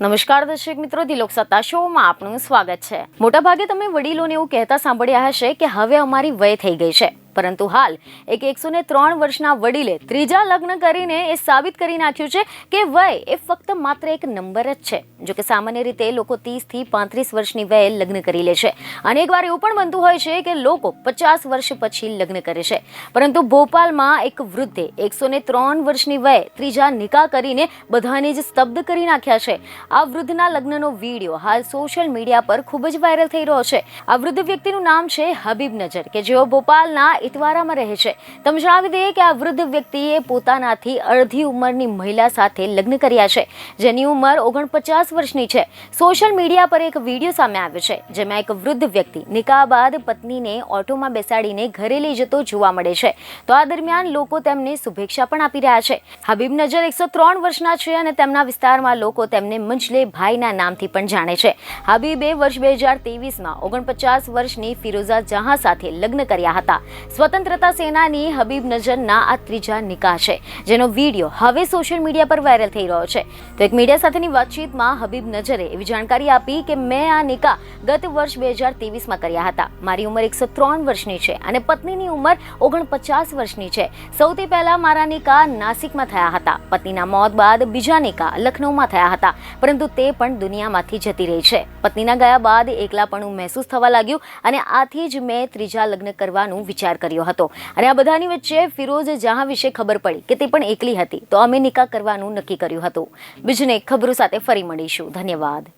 નમસ્કાર દર્શક મિત્રો, દિલોક સત્તા શોમાં આપનું સ્વાગત છે. મોટાભાગે તમે વડીલોને એવું કહેતા સાંભળ્યા હશે કે હવે અમારી વય થઈ ગઈ છે. પરંતુ હાલ એક એકસો ને ત્રણ વર્ષના વડીલે ત્રીજા લગ્ન કરીને એ સાબિત કરી નાખ્યું છે કે વય એ ફક્ત માત્ર એક નંબર જ છે, જો કે સામાન્ય રીતે લોકો ત્રીસથી પાંત્રીસ વર્ષની વયે લગ્ન કરી લે છે. અને એકવાર એવું પણ બનતું હોય છે કે લોકો પચાસ વર્ષ પછી લગ્ન કરે છે. પરંતુ ભોપાલમાં એક વૃદ્ધે એકસો ને ત્રણ વર્ષની વયે ત્રીજા નિકાહ કરીને બધાને જ સ્તબ્ધ કરી નાખ્યા છે. આ વૃદ્ધના લગ્નનો વીડિયો હાલ સોશિયલ મીડિયા પર ખૂબ જ વાયરલ થઈ રહ્યો છે. આ વૃદ્ધ વ્યક્તિનું નામ છે હબીબ નજર કે જેઓ ભોપાલના ઇતવારામાં રહે છે. તમે જણાવી દઈએ કે આ વૃદ્ધ વ્યક્તિએ પોતાનાથી અડધી ઉંમરની મહિલા સાથે લગ્ન કર્યા છે, જેની ઉંમર ઓગણપચાસ વર્ષની છે. સોશિયલ મીડિયા પર એક વીડિયો સામે આવ્યો છે, જેમાં એક વૃદ્ધ વ્યક્તિ નિકાહ બાદ પત્નીને ઓટોમાં બેસાડીને ઘરે લઈ જતો જોવા મળે છે. તો આ દરમિયાન લોકો તેમને શુભેચ્છા પણ આપી રહ્યા છે. હબીબ નજર એકસો ત્રણ વર્ષના છે અને તેમના વિસ્તારમાં લોકો તેમને મંજલે ભાઈના નામથી પણ જાણે છે. હબીબે વર્ષ બે હજાર તેવીસમાં ઓગણપચાસ વર્ષની ફિરોઝા જહાં સાથે લગ્ન કર્યા હતા. સ્વતંત્રતા સેનાની હબીબ નજરના આ ત્રીજા નિકાહ છે, જેનો વીડિયો હવે સોશિયલ મીડિયા પર વાયરલ થઈ રહ્યો છે. તો એક મીડિયા સાથેની વાતચીતમાં હબીબ નજરે એવી જાણકારી આપી કે મેં આ નિકાહ ગત વર્ષ બે હજાર તેવીસમાં કર્યા હતા. મારી ઉંમર એકસો ત્રણ વર્ષની છે અને પત્નીની ઉંમર ઓગણપચાસ વર્ષની છે. સૌથી પહેલા મારા નિકાહ નાસિકમાં થયા હતા. પત્નીના મોત બાદ બીજા નિકાહ લખનૌમાં થયા હતા. પરંતુ તે પણ દુનિયામાંથી જતી રહી છે. પત્નીના ગયા બાદ એકલાપણું મહેસૂસ થવા લાગ્યું અને આથી જ મેં ત્રીજા લગ્ન કરવાનું વિચાર કર્યો હતો. અને આ બધાની વચ્ચે ફિરોઝ જહાં વિશે ખબર પડી કે તે પણ એકલી હતી. તો અમે નિકાહ કરવાનું નક્કી કર્યું હતું. બીજને ખબરો સાથે ફરી મળીશું. ધન્યવાદ.